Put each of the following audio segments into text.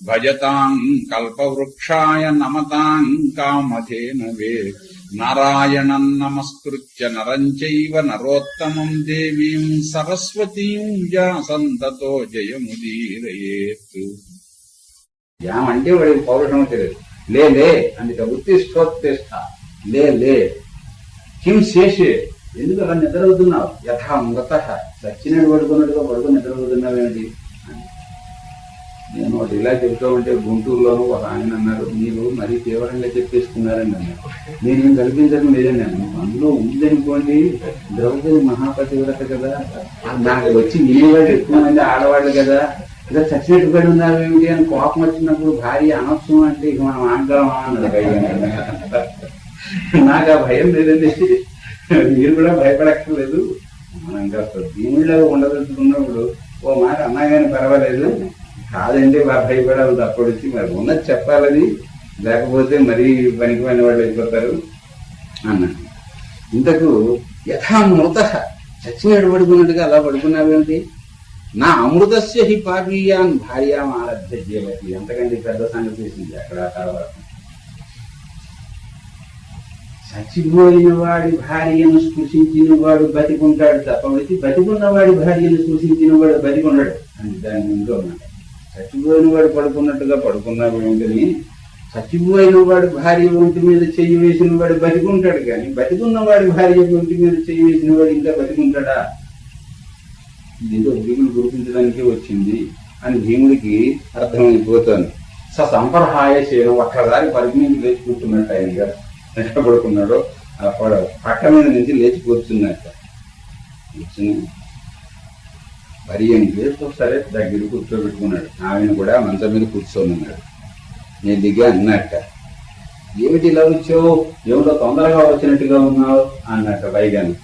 భూయో భూయో నమామ్యాం భజతాం కల్పవృక్షాయ నమతాం కామధేనవే నారాయణం నమస్కృత్య నరం చైవ నరోత్తమం దేవీం సరస్వతీం వ్యాసంతతో జయముదీరయేత్ యామంటే వాడికి పౌరుషం తెలియదు. లే లే అందుక స్తోత్తిష్ట లే లే కిం శేషే ఎందుకు అలా నిద్రవుతున్నావు యథా మృత. సచ్చినట్టు పడుకున్నట్టుగా పడుకుని నిద్రపోతున్నావు ఏమిటి నేను ఒకటి ఇలా చెప్తూ ఉంటే గుంటూరులోనూ ఒక ఆయన అన్నారు మీరు మరీ తీవ్రంగా చెప్పేస్తున్నారని అన్నారు. నేనేం కల్పించడం లేదండి అన్న అందులో ఉందనుకోండి ద్రౌపది మహాపతివ్రత కదా. నాకు వచ్చి వాళ్ళు ఎక్కువ మంది ఆడవాళ్ళు కదా. ఇలా చచ్చినట్టు పడి ఏమిటి అని కోపం వచ్చినప్పుడు భార్య అనవసరం అంటే ఇక మనం ఆడదామా అన్నది నాకు ఆ భయం లేదండి. మీరు కూడా భయపడక్కర్లేదు. మనం కాస్త దీనిలో ఉండదలుచుకున్నప్పుడు ఓ మాట అన్నా కానీ పర్వాలేదు. కాదండి మా భయపడాలి తప్పుడు వచ్చి మరి ఉన్నది చెప్పాలని లేకపోతే మరీ పనికి పని వాళ్ళు అయిపోతారు అన్నాడు ఇంతకు యథా మృత చచ్చినాడు పడుకున్నట్టుగా అలా పడుకున్నావేమిటి? నా అమృతస్య హి పాపీయాన్ భార్యాం ఆరాధ్య జీవతి. ఎంతకంటే పెద్ద సంగతి చేసింది అక్కడ ఆ తర్వాత. చచ్చిపోయిన వాడి భార్యను స్పృశించిన వాడు బతికుంటాడు తప్ప వచ్చి బతికున్న వాడి భార్యను స్పృశించిన వాడు బతికున్నాడు అని దాని ముందు అన్నమాట చచ్చిపోయిన వాడు పడుకున్నట్టుగా పడుకున్నాడు ఏంటని చచ్చిపోయిన వాడి భార్య ఒంటి మీద చెయ్యి వేసిన వాడు బతికుంటాడు కానీ బతికున్న వాడి భార్య ఒంటి మీద చెయ్యి వేసిన వాడు ఇంకా బతికుంటాడా? ఇదేదో భీముడు గుర్తించడానికి వచ్చింది అని భీముడికి అర్థమైపోతుంది స సంప్రహాయ చేయడం ఒక్కసారి పరిధి మీద లేచి కూర్చున్నట్టు ఆయన గారు ఆ పడ పక్క మీద నుంచి లేచి కూర్చుని మరి అని లేచి సరే దగ్గర కూర్చోబెట్టుకున్నాడు. ఆమెను కూడా మంచం మీద కూర్చొని ఉన్నాడు నేను దిగా అన్నట్ట. ఏమిటి ఇలా వచ్చావు? ఏమిటో తొందరగా వచ్చినట్టుగా ఉన్నావు? అన్నట్ట పైగాను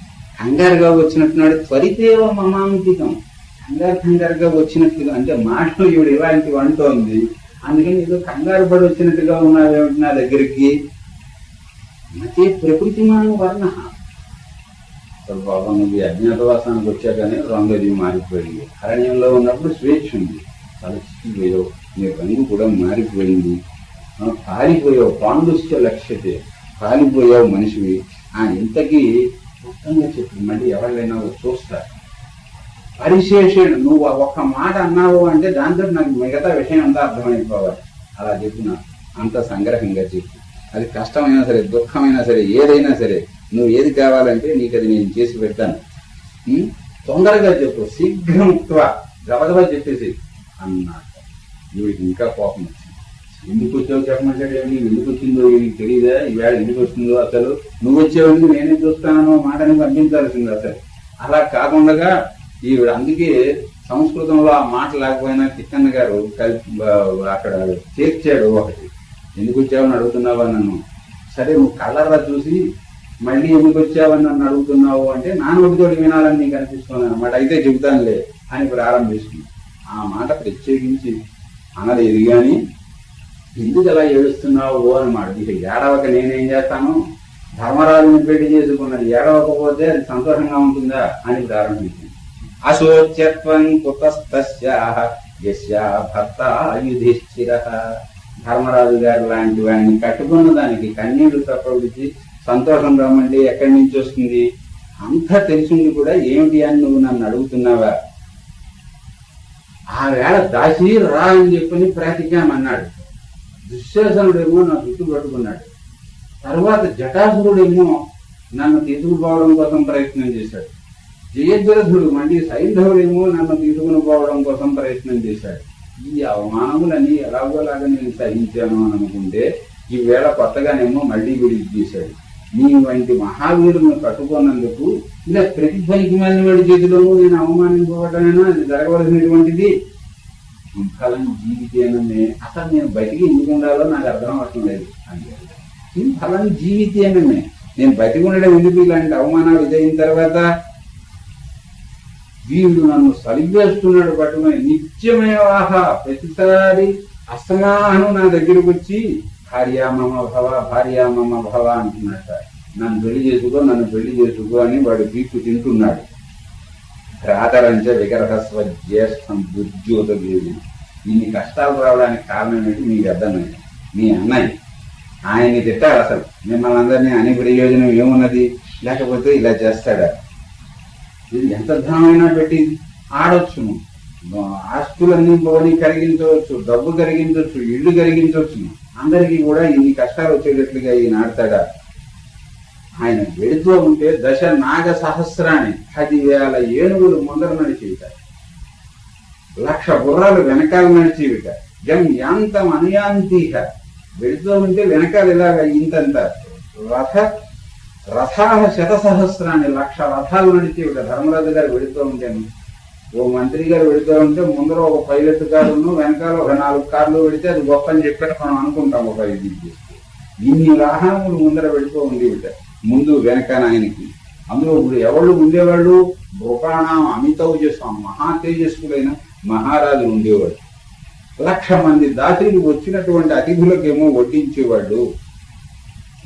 కంగారుగా వచ్చినట్టున్నాడు. త్వరితేవ మమాంతికం కంగారు కంగారుగా వచ్చినట్టుగా అంటే మాటలు ఈవిడ వంట అంటోంది. అందుకని ఏదో కంగారు పడి వచ్చినట్టుగా ఉన్నావేమిటి నా దగ్గరికి? మతే ప్రకృతిమాను వర్ణ. అసలు బాబా అజ్ఞాతవాసానికి వచ్చాకనే రంగు అది మారిపోయింది. అరణ్యంలో ఉన్నప్పుడు స్వేచ్ఛ ఉంది. చాలా చిక్కిపోయావు నీ రంగు కూడా మారిపోయింది. ఆ, పారిపోయావు. లక్ష్యతే. పారిపోయావు మనిషివి. ఆ ఇంతకీ మొత్తంగా చెప్పు. మళ్ళీ ఎవరైనా చూస్తారు పరిశేషణ నువ్వు ఒక్క మాట అన్నావు అంటే దాంతో నాకు మిగతా విషయం అంతా అర్థమైపోవాలి. అలా చెప్పిన అంత సంగ్రహంగా చెప్పు. అది కష్టమైనా సరే దుఃఖమైనా సరే ఏదైనా సరే నువ్వు ఏది కావాలంటే నీకు అది నేను చేసి పెడతాను. తొందరగా చెప్పు శీఘ్రముక్త గబగబా చెప్పేసి అన్నాడు. వీడికి ఇంకా కోపం వచ్చింది. ఎందుకు వచ్చావు చెప్పమంటాడు నీకు ఎందుకు వచ్చిందో వీడికి తెలియదా ఈవేళ ఎందుకు వస్తుందో అసలు? నువ్వు వచ్చేవాడికి నేనే చూస్తానో మాటని పంపించాల్సింది అసలు. అలా కాకుండా ఈవిడ అందుకే సంస్కృతంలో ఆ మాట లేకపోయినా చిక్కన్న గారు కలిపి అక్కడ చేర్చాడు ఒకటి. ఎందుకు వచ్చావని అడుగుతున్నావా నన్ను? సరే నువ్వు కళ్ళర్రా చూసి మళ్ళీ ఎందుకు వచ్చావని నన్ను అడుగుతున్నావు అంటే నానొకటితోటి వినాలని నీకు అనిపిస్తుంది అనమాట అయితే చెబుతానులే అని ప్రారంభిస్తుంది ఆ మాట ప్రత్యేకించి అనలేదు కానీ ఎందుకు అలా ఏడుస్తున్నావు అన్నమాట. ఇక ఏడవక నేనేం చేస్తాను? ధర్మరాజుని పెళ్ళి చేసుకున్నది ఏడవకపోతే అది సంతోషంగా ఉంటుందా అని ప్రారంభించింది అశోచ్యత్వం కుతస్తస్య యస్యా భర్త యుధిష్ఠిర ధర్మరాజు గారు లాంటి వాడిని కట్టుకున్న దానికి కన్నీళ్ళు తప్పవిడిచి సంతోషం రమ్మంటే ఎక్కడి నుంచి వస్తుంది? అంతా తెలిసింది కూడా ఏమిటి అని నువ్వు నన్ను అడుగుతున్నావా? ఆ వేళ దాసి రా అని చెప్పని ప్రాతికామన్నాడు దుశ్శాసనుడేమో నా చుట్టూ పట్టుకున్నాడు. తర్వాత జటాసురుడేమో నన్ను తీసుకుపోవడం కోసం ప్రయత్నం చేశాడు. జయద్రథుడు మళ్ళీ సైంధవుడేమో నన్ను తీసుకుని పోవడం కోసం ప్రయత్నం చేశాడు. ఈ అవమానములని ఎలాగోలాగా నేను సహించాను అని అనుకుంటే ఈ వేళ కొత్తగానేమో మళ్ళీ విడిచి తీశాడు. నీ వంటి మహావీరుని కట్టుకున్నందుకు ఇలా ప్రతి పనికి మళ్ళీ వాడి చేతిలోనూ నేను అవమానింపబడ్డానైనా? అది జరగవలసినటువంటిది? ఫలం జీవితేనమే అసలు నేను బతికి ఎందుకు ఉండాలో నాకు అర్థం అవటం లేదు అన్నాడు ఈ జీవితేనమే నేను బతికి ఉండడం ఎందుకు ఇలాంటి అవమానాలు ఇదైన తర్వాత వీడు నన్ను సరివేస్తున్నాడు పట్టుకుని నిత్యమేవాహ ప్రతిసారి అసమానం నా దగ్గరకు వచ్చి భార్యామమ భవ భార్యామమ భవ అంటున్నట్ట నన్ను పెళ్ళి చేసుకో నన్ను పెళ్ళి చేసుకో అని వాడు పీక్కు తింటున్నాడు. ప్రాతరంచ విగ్రహస్వ జ్యేష్ఠం దుర్జ్యోత దేవి ఇన్ని కష్టాలు రావడానికి కారణం ఏంటి? మీకు పెద్దన్నయ్య మీ అన్నయ్య. ఆయన్ని తిట్టాడు అసలు. మిమ్మల్ని అందరినీ అనే ప్రయోజనం ఏమున్నది? లేకపోతే ఇలా చేస్తాడా? ఎంత ధనమైనా పెట్టి ఆడొచ్చును ఆస్తులన్నీ పోని కరిగించవచ్చు డబ్బు కరిగించవచ్చు ఇల్లు కరిగించవచ్చు. అందరికీ కూడా ఇన్ని కష్టాలు వచ్చేటట్లుగా ఈయన ఆడతాడా? ఆయన వెళుతూ ఉంటే దశ నాగ సహస్రాన్ని పదివేల ఏనుగులు ముందర నడిచేవిట. లక్ష గుర్రాలు వెనకాల నడిచేవిట. జం యాంతం అనుయాంతీహ. వెళుతూ ఉంటే వెనకాల ఇలాగ ఇంతంత రథ రథా శత సహస్రాన్ని లక్ష రథాలు నడిచేవిట ధర్మరాజు గారు వెళుతూ ఉంటాను ఓ మంత్రి గారు వెళుతూ ఉంటే ముందర ఒక పైలట్ కారును వెనకాల ఒక నాలుగు కార్లు పెడితే అది గొప్ప అని చెప్పారు. మనం అనుకుంటాం ఒక ఇది ఇన్ని వాహనములు ముందర వెళుతూ ఉండేవిట ముందు వెనక ఆయనకి. అందులో ఇప్పుడు ఎవళ్ళు ఉండేవాళ్ళు? భూపాణం అమితవు చేస్తాం మహా తేజస్కులైన మహారాజులు ఉండేవాడు లక్ష మంది దాతీలు వచ్చినటువంటి అతిథులకేమో వడ్డించేవాళ్ళు.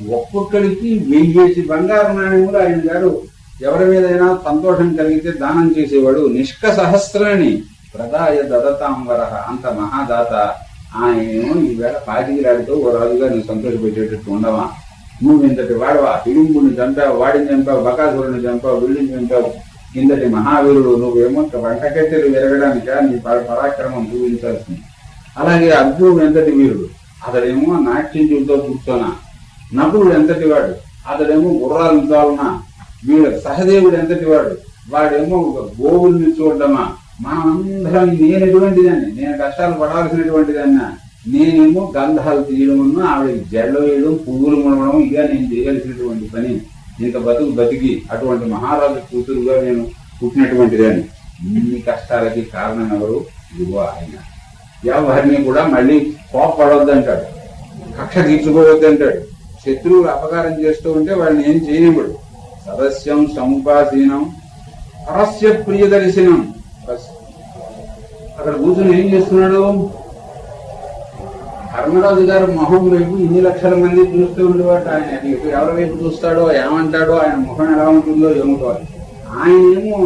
ఒక్కొక్కరికి వెయ్యేసి బంగారు నాణ్యములు ఆయన గారు ఎవరి మీదైనా సంతోషం కలిగితే దానం చేసేవాడు నిష్క సహస్రాన్ని ప్రదాయ దదతాంబర అంత మహాదాత. ఆయన ఈవేళ పాటికిలాడితో ఓ రాజుగా నువ్వు సంతోషపెట్టేటట్టు ఉండవా? నువ్వు ఇంతటి వాడవా? హిడింపుని చంపావు వాడిని చంపావు బకాసురుని చంపావు బిల్డింగ్ చంపావు. ఇంతటి మహావీరుడు నువ్వేమో వంటకెట్టెలు విరగడానిక నీ పరాక్రమం చూపించాల్సింది. అలాగే అర్జునుడు ఎంతటి వీరుడు? అతడేమో నాట్యం చూపుతో కూర్చోనా? నకులుడు ఎంతటి వాడు? అతడేమో గుర్రాలు చాలునా వీడు సహదేవుడు ఎంతటి వాడు? వాడేమో ఒక గోవుల్ని చూడడమా? మనమందరం నేను ఎటువంటిదాన్ని నేను కష్టాలు పడాల్సినటువంటి దాన్ని నేనేమో గంధాలు తీయడం ఆవిడకి జడలు వేయడం పువ్వులు ముడవడం ఇక నేను చేయాల్సినటువంటి పని. ఇంత బతుకు బతికి అటువంటి మహారాజు కూతురుగా నేను పుట్టినటువంటి దాన్ని ఇన్ని కష్టాలకి కారణం ఎవరు ఇదిగో ఆయన. ఎవరిని కూడా మళ్ళీ కోపడవద్దంటాడు కక్ష తీర్చుకోవద్దంటాడు. శత్రువులు అపకారం చేస్తూ ఉంటే వాళ్ళని ఏం చేయనివ్వడు. సదస్యం సముపాసీనం పరస్య ప్రియదర్శనం అక్కడ కూర్చుని ఏం చేస్తున్నాడు? ధర్మరాజు గారు మొహం వైపు ఇన్ని లక్షల మంది చూస్తూ ఉండేవాడు ఆయన ఎవరి వైపు చూస్తాడో ఏమంటాడో ఆయన ముఖం ఎలా ఉంటుందో ఏమిటో ఆయనేమో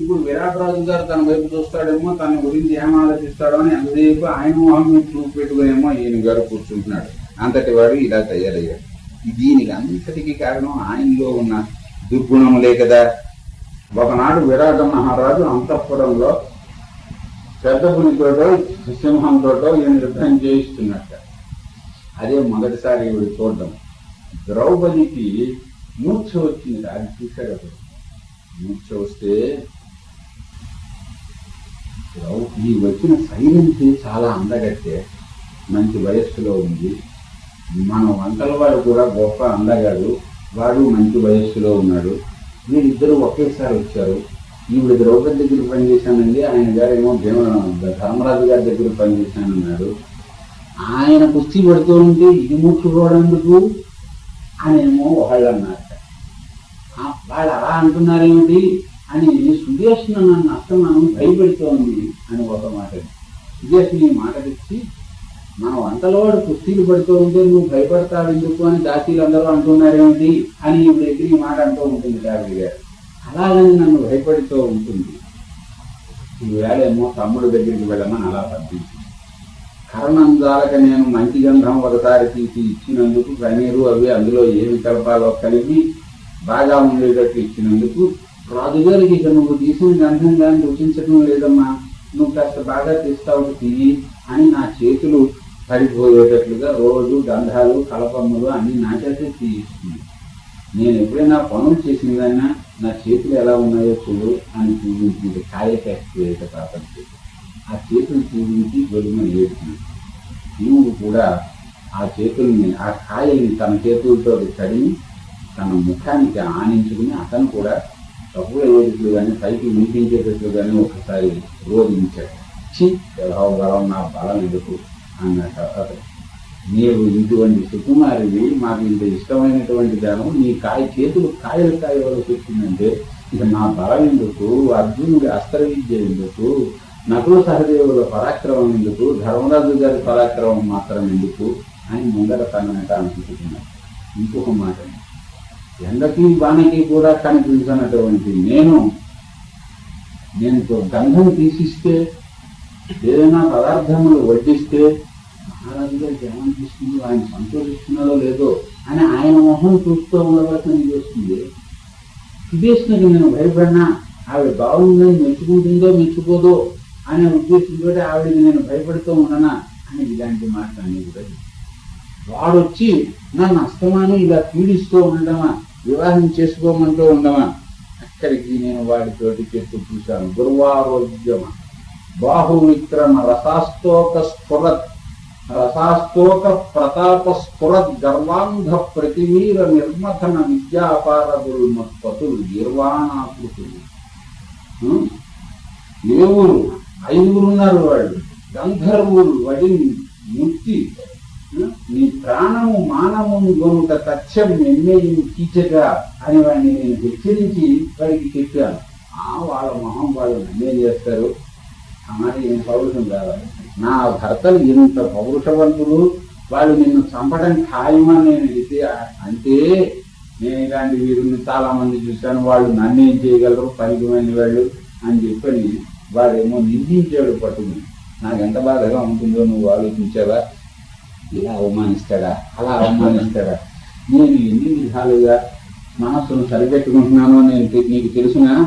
ఇప్పుడు విరాటరాజు గారు తన వైపు చూస్తాడేమో తన గురించి ఏం ఆలోచిస్తాడో అని ఎంతసేపు ఆయన మొహం మీద చూపు పెట్టుకునేమో ఈయన గారు కూర్చుంటున్నాడు. అంతటి వాడు ఇలా తయారయ్యాడు. దీనికి అంతటికి కారణం ఆయనలో ఉన్న దుర్గుణములే కదా. ఒకనాడు విరాట మహారాజు అంతఃపురంలో పెద్ద పునితోటో సింహంతోటో ఈయన యుద్ధం చేయిస్తున్నట్ట. అదే మొదటిసారి ఈవిడ చూడడం. ద్రౌపదికి మూర్ఛ వచ్చింది. అది చూశాడు అప్పుడు మూర్ఛ వస్తే ద్రౌ- ఈ వచ్చిన సైలెన్స్ చాలా అందగట్టే మంచి వయస్సులో ఉంది. మన వంటల వాడు కూడా గొప్ప అందగాడు. వాడు మంచి వయస్సులో ఉన్నాడు. వీరిద్దరూ ఒకేసారి వచ్చారు. ఈవిడ ద్రౌపది దగ్గర పనిచేశానండి. ఆయన గారేమో భీమ ధర్మరాజు గారి దగ్గర పనిచేశానన్నాడు. ఆయన కుస్తీ పడుతూ ఉంటే ఇది ముట్టుకోవడం ఎందుకు? అనేమో వాళ్ళు అన్నారు. వాళ్ళు అలా అంటున్నారేమిటి? అని సుదేష్ణ నన్ను అస్తమానం భయపెడుతోంది అని ఒక మాట. సుదేశ్ ఈ మాట తెచ్చి మనం వంటలోడు వాడు కుస్తీలు పడుతూ ఉంటే నువ్వు భయపడతావు ఎందుకు అని దాసీలు అందరూ అంటున్నారేమిటి అని ఇప్పుడు ఎగిరి మాట అంటూ ఉంటుంది డాక్టర్ గారు. అలాగని నన్ను భయపడుతూ ఉంటుంది. ఈవేళ ఏమో తమ్ముడు దగ్గరికి వెళ్ళమని అలా పంపించింది కరణం జాలక నేను మంచి గంధం ఒకసారి తీసి ఇచ్చినందుకు పన్నీరు అవి అందులో ఏమి కలపాలో కలిపి బాగా ఉండేటట్టు ఇచ్చినందుకు రాజుగారికి ఇక నువ్వు తీసిన గంధం కానీ రుచించడం లేదమ్మా. నువ్వు కాస్త బాగా తీస్తావు తీయి అని నా చేతులు పడిపోయేటట్లుగా రోజు గంధాలు కలపమ్మలు అన్ని నా చేతే తీయిస్తుంది నేను ఎప్పుడైనా పనులు చేసినదైనా నా చేతులు ఎలా ఉన్నాయో చూడు అని చూపించింది కాయ కష్టేట ఆ చేతులు చూపించి గొడుమని ఏడుతుంది శివుడు కూడా ఆ చేతుల్ని ఆ కాయల్ని తన చేతులతో కడిగి తన ముఖానికి ఆనించుకుని అతను కూడా తప్పుల ఏడుపులు కానీ పైకి వినిపించేటట్లు కానీ ఒకసారి రోధించాడు. చి ఎలా బలం నా బలం ఎందుకు? అన్నట్టు. నీవు ఇటువంటి సుకుమారివి మాకు ఇంత ఇష్టమైనటువంటి దానం నీ కాయ చేతులు కాయలు కాయవలసి వచ్చిందంటే ఇక నా బలం ఎందుకు? అర్జునుడి అస్త్ర విద్య ఎందుకు? నకుల సహదేవుల పరాక్రమం ఎందుకు? ధర్మరాజు గారి పరాక్రమం మాత్రం ఎందుకు? అని ముందర తనట అనుకుంటున్నాడు. ఇంకొక మాట. ఎండకి వానకి కూడా కనిపించినటువంటి నేను నేను గంధం తీసిస్తే ఏదైనా పదార్థములు వడ్డిస్తే మహారాజు గారికి ఏమనిపిస్తుంది ఆయన సంతోషిస్తున్నారో లేదో అని ఆయన మొహం చూస్తూ ఉండవలసిన చేస్తుంది సుదేష్ణకి నేను భయపడినా ఆవిడ బాగుందని మెచ్చుకుంటుందో మెచ్చుకోదో అనే ఉద్దేశంతో ఆవిడకి నేను భయపడుతూ ఉండనా అని ఇలాంటి మాట అనేది కూడా వాడొచ్చి నన్ను అస్తమానం ఇలా పీడిస్తూ ఉండమా? వివాహం చేసుకోమంటూ ఉండమా? అక్కడికి నేను వాడితోటి చెప్పు చూశాను. దుర్వారోగ్యమ బాహువిక్రమ రసాస్తోక స్ఫురత్ రసాస్తోక ప్రతాప స్ఫురత్ గర్వాంధ ప్రతివీర నిర్మథన విద్యాపారదులు మత్పతులు నిర్వాణాకృతులు. ఉం? ఐదుగురున్నారు వాళ్ళు. గంధర్వులు వడిని ముక్తి నీ ప్రాణము మానమును గొనుట తథ్యం ఎన్నయ్యం కీచగా అని వాడిని నేను హెచ్చరించి వాడికి చెప్పాను. ఆ వాళ్ళ మొహం వాళ్ళు నన్నే చేస్తారు. ఆ ఏం పౌరుషం కావాలి నా భర్తలు ఇంత పౌరుషవంతులు వాళ్ళు నిన్ను చంపడం ఖాయమని నేను అయితే అంటే నేను ఇలాంటి వీరుని చాలా మంది చూశాను. వాళ్ళు నన్నేం చేయగలరు? పనికిమైన వాళ్ళు అని చెప్పని వాడేమో నిందించాడు పట్టుకుని నాకు ఎంత బాధగా ఉంటుందో నువ్వు ఆలోచించావా? ఇలా అవమానిస్తాడా? అలా అవమానిస్తాడా? నేను ఎన్ని విధాలుగా మనస్సును సరిపెట్టుకుంటున్నానో నేను నీకు తెలుసునా?